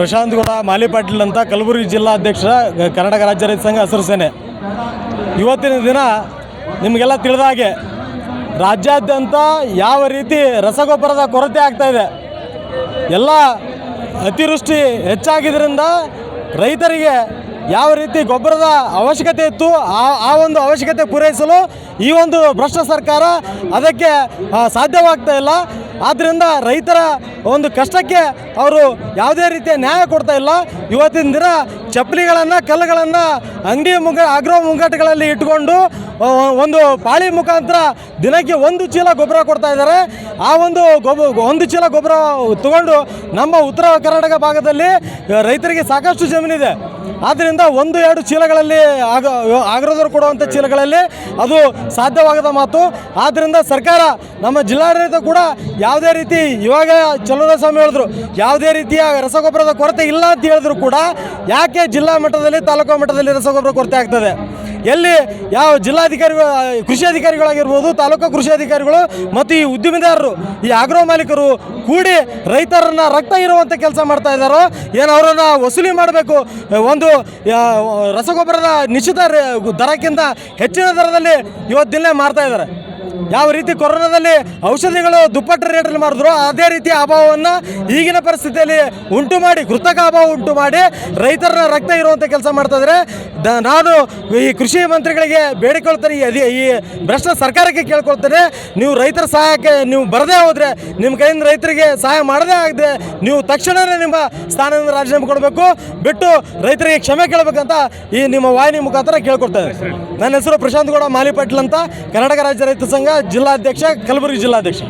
ಪ್ರಶಾಂತ್ ಗೌಡ, ಮಾಲಿ ಪಾಟೀಲ್ ಅಂತ ಕಲಬುರಗಿ ಜಿಲ್ಲಾ ಅಧ್ಯಕ್ಷ ಕರ್ನಾಟಕ ರಾಜ್ಯ ರೈತ ಸಂಘ ಹಸಿರು ಸೇನೆ. ಇವತ್ತಿನ ದಿನ ನಿಮಗೆಲ್ಲ ತಿಳಿದ ಹಾಗೆ ರಾಜ್ಯಾದ್ಯಂತ ಯಾವ ರೀತಿ ರಸಗೊಬ್ಬರದ ಕೊರತೆ ಆಗ್ತಾ ಇದೆ, ಎಲ್ಲ ಅತಿವೃಷ್ಟಿ ಹೆಚ್ಚಾಗಿದ್ದರಿಂದ ರೈತರಿಗೆ ಯಾವ ರೀತಿ ಗೊಬ್ಬರದ ಅವಶ್ಯಕತೆ ಇತ್ತು, ಆ ಆ ಒಂದು ಅವಶ್ಯಕತೆ ಪೂರೈಸಲು ಈ ಒಂದು ಭ್ರಷ್ಟ ಸರ್ಕಾರ ಅದಕ್ಕೆ ಸಾಧ್ಯವಾಗ್ತಾ ಇಲ್ಲ. ಆದ್ದರಿಂದ ರೈತರ ಒಂದು ಕಷ್ಟಕ್ಕೆ ಅವರು ಯಾವುದೇ ರೀತಿಯ ನ್ಯಾಯ ಕೊಡ್ತಾ ಇಲ್ಲ. ಇವತ್ತಿನ ದಿನ ಚಪ್ಪಲಿಗಳನ್ನು, ಕಲ್ಲುಗಳನ್ನು ಅಂಗಡಿ ಮುಂಗ ಆಗ್ರೋ ಮುಂಗಟ್ಟುಗಳಲ್ಲಿ ಇಟ್ಕೊಂಡು ಒಂದು ಪಾಳಿ ಮುಖಾಂತರ ದಿನಕ್ಕೆ ಒಂದು ಚೀಲ ಗೊಬ್ಬರ ಕೊಡ್ತಾ ಇದ್ದಾರೆ. ಆ ಒಂದು ಗೊಬ್ಬ, ಒಂದು ಚೀಲ ಗೊಬ್ಬರ ತಗೊಂಡು ನಮ್ಮ ಉತ್ತರ ಕರ್ನಾಟಕ ಭಾಗದಲ್ಲಿ ರೈತರಿಗೆ ಸಾಕಷ್ಟು ಜಮೀನಿದೆ. ಆದ್ದರಿಂದ ಒಂದು, ಎರಡು ಚೀಲಗಳಲ್ಲಿ ಆಗ ಆಗ್ರದವರು ಕೊಡುವಂಥ ಚೀಲಗಳಲ್ಲಿ ಅದು ಸಾಧ್ಯವಾಗದ ಮಾತು. ಆದ್ದರಿಂದ ಸರ್ಕಾರ, ನಮ್ಮ ಜಿಲ್ಲಾಡಳಿತ ಕೂಡ ಯಾವುದೇ ರೀತಿ ಇವಾಗ ಸ್ವಾಮಿ ಹೇಳಿದ್ರು, ಯಾವುದೇ ರೀತಿಯ ರಸಗೊಬ್ಬರದ ಕೊರತೆ ಇಲ್ಲ ಅಂತ ಹೇಳಿದ್ರು ಕೂಡ, ಯಾಕೆ ಜಿಲ್ಲಾ ಮಟ್ಟದಲ್ಲಿ, ತಾಲೂಕು ಮಟ್ಟದಲ್ಲಿ ರಸಗೊಬ್ಬರ ಕೊರತೆ ಆಗ್ತದೆ? ಎಲ್ಲಿ ಯಾವ ಜಿಲ್ಲಾಧಿಕಾರಿಗಳು ಕೃಷಿ ಅಧಿಕಾರಿಗಳಾಗಿರ್ಬೋದು, ತಾಲೂಕು ಕೃಷಿ ಅಧಿಕಾರಿಗಳು ಮತ್ತು ಈ ಉದ್ಯಮಿದಾರರು, ಈ ಆಗ್ರೋ ಮಾಲೀಕರು ಕೂಡಿ ರೈತರನ್ನ ರಕ್ತ ಇರುವಂಥ ಕೆಲಸ ಮಾಡ್ತಾ ಇದ್ದಾರೋ ಏನು ಅವರನ್ನು ವಸೂಲಿ ಮಾಡಬೇಕು ಒಂದು ರಸಗೊಬ್ಬರದ ನಿಶ್ಚಿತ ದರಕ್ಕಿಂತ ಹೆಚ್ಚಿನ ದರದಲ್ಲಿ ಇವತ್ತಿನ ಮಾರ್ತಾ ಇದ್ದಾರೆ ಯಾವ ರೀತಿ ಕೊರೋನಾದಲ್ಲಿ ಔಷಧಿಗಳು ದುಪ್ಪಟ್ಟು ರೇಟಲ್ಲಿ ಮಾಡಿದ್ರು ಅದೇ ರೀತಿ ಅಭಾವವನ್ನು ಈಗಿನ ಪರಿಸ್ಥಿತಿಯಲ್ಲಿ ಉಂಟು ಮಾಡಿ, ಕೃತಕ ಅಭಾವ ಉಂಟು ಮಾಡಿ ರೈತರ ರಕ್ತ ಇರುವಂಥ ಕೆಲಸ ಮಾಡ್ತಾ ದ, ನಾನು ಈ ಕೃಷಿ ಮಂತ್ರಿಗಳಿಗೆ ಬೇಡಿಕೊಳ್ತೇನೆ, ಈ ಭ್ರಷ್ಟ ಸರ್ಕಾರಕ್ಕೆ ಕೇಳ್ಕೊಳ್ತೇನೆ. ನೀವು ರೈತರ ಸಹಾಯಕ್ಕೆ, ನೀವು ಬರದೇ ಹೋದರೆ, ನಿಮ್ಮ ಕೈಯಿಂದ ರೈತರಿಗೆ ಸಹಾಯ ಮಾಡದೇ ಆಗದೆ ನೀವು ತಕ್ಷಣವೇ ನಿಮ್ಮ ಸ್ಥಾನದಿಂದ ರಾಜೀನಾಮೆ ಕೊಡಬೇಕು. ಬಿಟ್ಟು ರೈತರಿಗೆ ಕ್ಷಮೆ ಕೇಳಬೇಕಂತ ಈ ನಿಮ್ಮ ವಾಹಿನಿ ಮುಖಾಂತರ ಕೇಳ್ಕೊಡ್ತೇನೆ ನನ್ನ ಹೆಸರು ಪ್ರಶಾಂತ್ ಗೌಡ, ಮಾಲಿ ಪಾಟೀಲ್ ಅಂತ. ಕರ್ನಾಟಕ ರಾಜ್ಯ ರೈತ ಸಂಘ ಜಿಲ್ಲಾಧ್ಯಕ್ಷ ಕಲಬುರಗಿ ಜಿಲ್ಲಾಧ್ಯಕ್ಷ